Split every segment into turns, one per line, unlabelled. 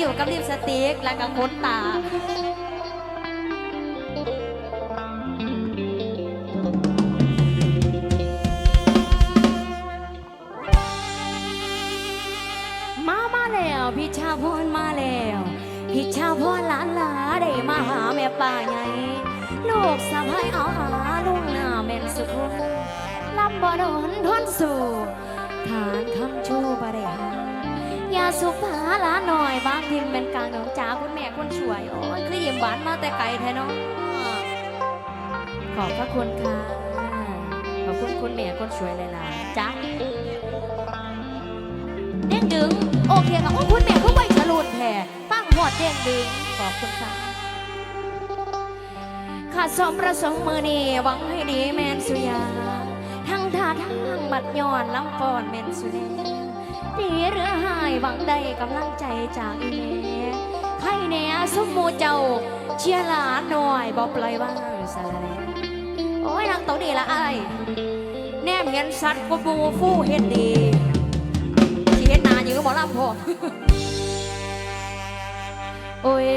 อยู่กับลิปสติกแล้วก็ขนตามามาแล้วพี่ชาพรมาแล้วพี่ชาพรหลานหลาได้มาหาแม่ป่าใหญ่ลูกสะพ้ายเอาหาลุงหน้าแม่นสุขลำบ่โดนทนสู่ ฐานคำชูบ่ได้หา ยาสุขผาลาหน่อยบางทิมเป็นกลางดองจ้าคุณแม่คนช่วย โอ้ยคือยิ้มหวานมาแต่ไกลแท้เนาะขอบพระคุณค่ะ ขอบคุณคุณแม่คนช่วยหลายๆจ้าเด้งดึง โอเคค่ะโอ้คุณแม่คุณไวฉลุดแท้ฟังหอดเด้งดึง ขอบคุณค่ะข้าสมประสงค์มือนีหวังให้ดีแมนสุยา ทั้งท่าทั้งบัดย้อนลำฟอนแมนสุแล ดีหรือหายหวังได้กำลังใจจากอีเมใครแน่สมมูเจ้า เชียร์หลานหน่อยบอกปล่อยว่างสารแน่โอ้ยนางโตดีละไอ้แนมเห็นสัตว์กบูฟู่เห็นดีสิเห็นหนาอยู่ก็บอกลำพอโอ้ย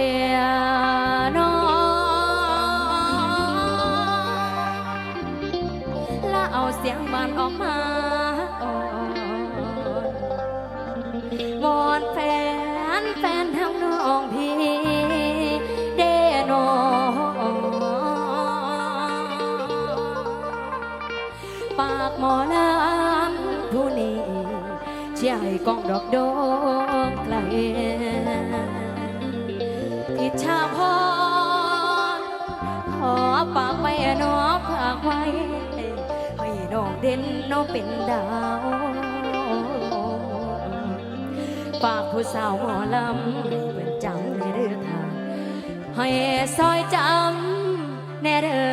น้องแล้วเอาเสียงบานออกมา องพี่เดนอปากหมอลำผู้นี้เชี่ยให้กองดอกดงไกลพิชาพรขอปากไว้น้องฝากไว้ให้น้องเด่นน้องเป็นดาวฝากผู้สาวหมอลำ ให้ซอยจำแน่เด้อ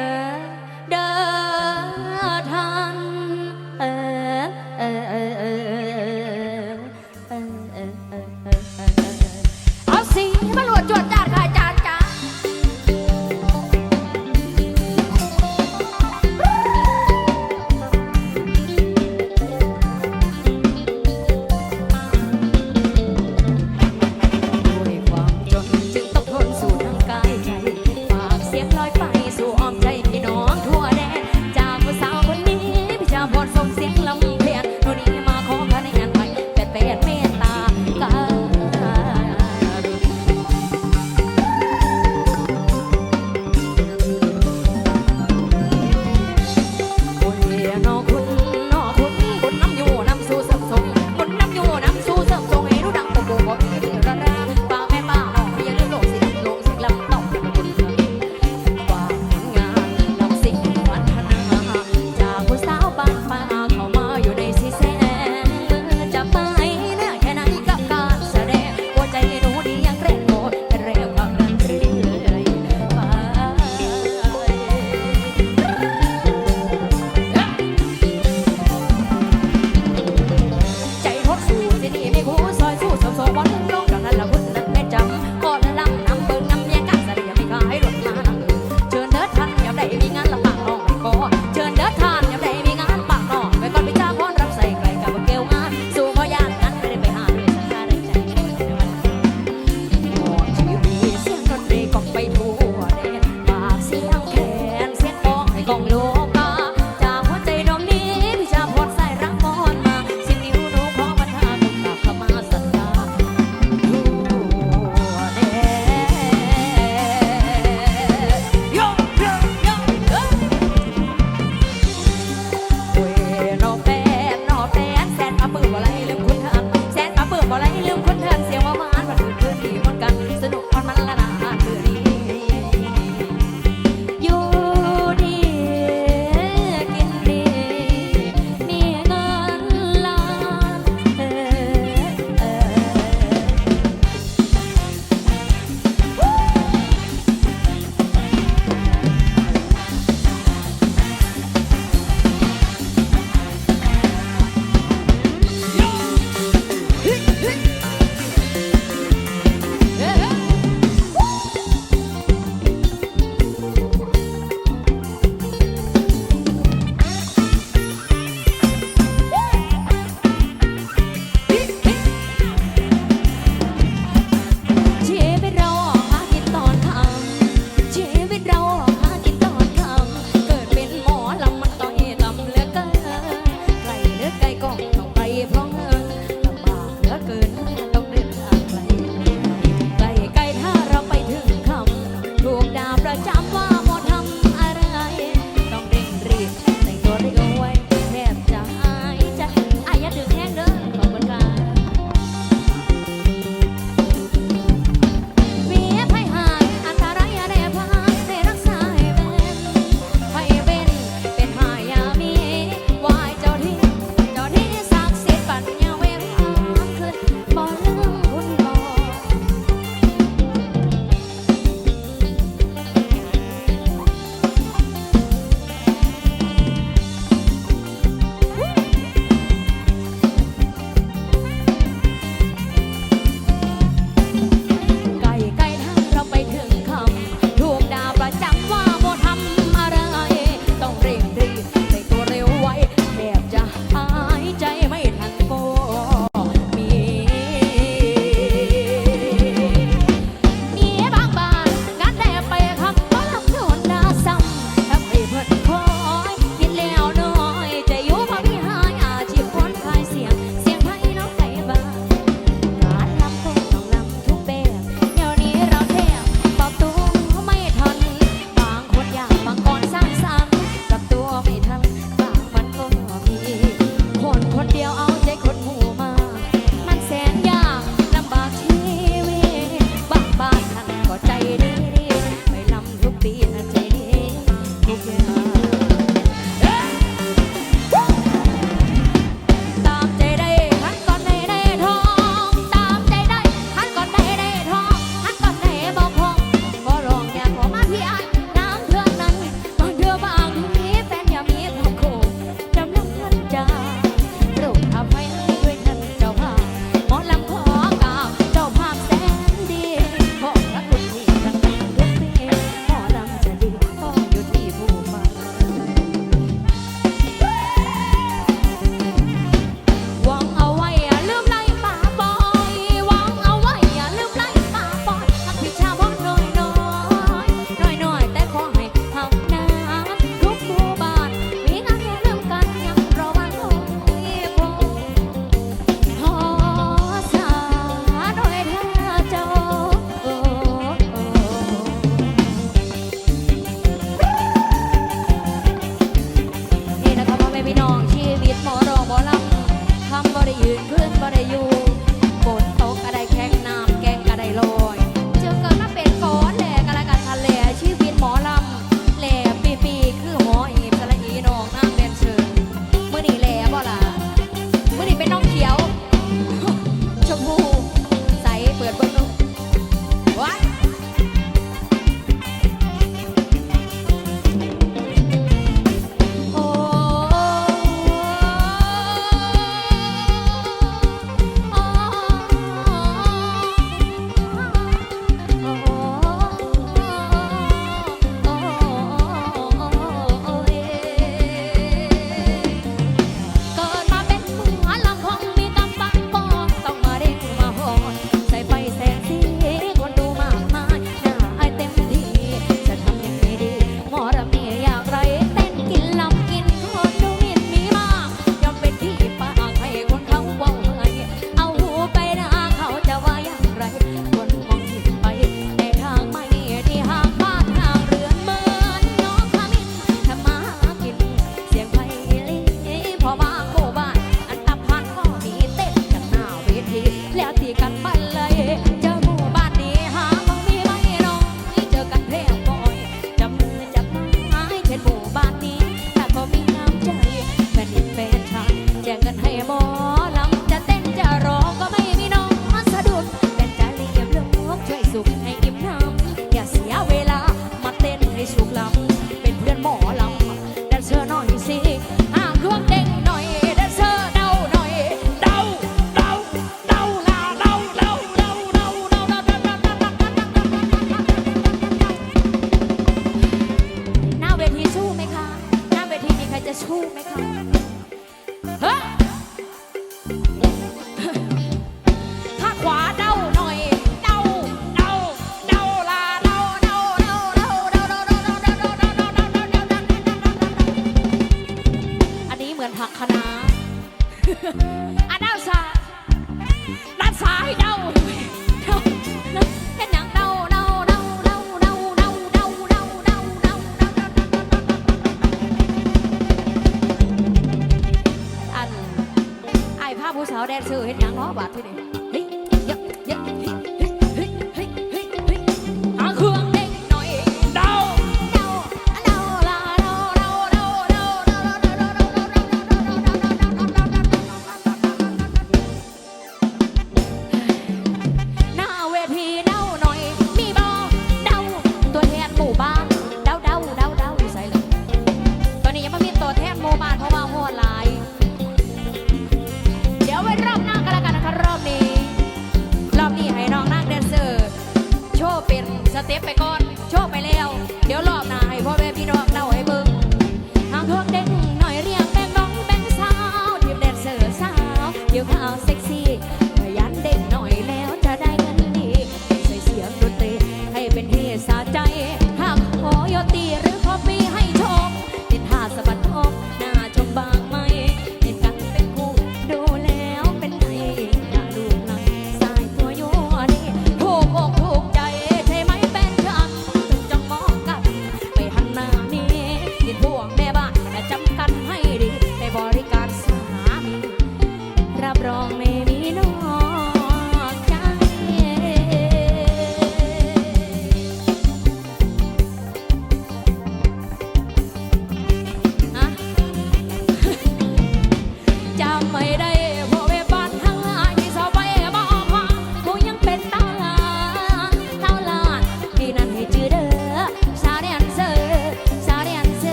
อันดานซายดานซายเดาเดาเห็นอย่งเดาเดาเดาเดาเดาเดาเดาเดาเดาเดาอันไอ้าผู้สาวแดนซื่อเห็นอยัางเนาะบาดที่นี่ เ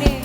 น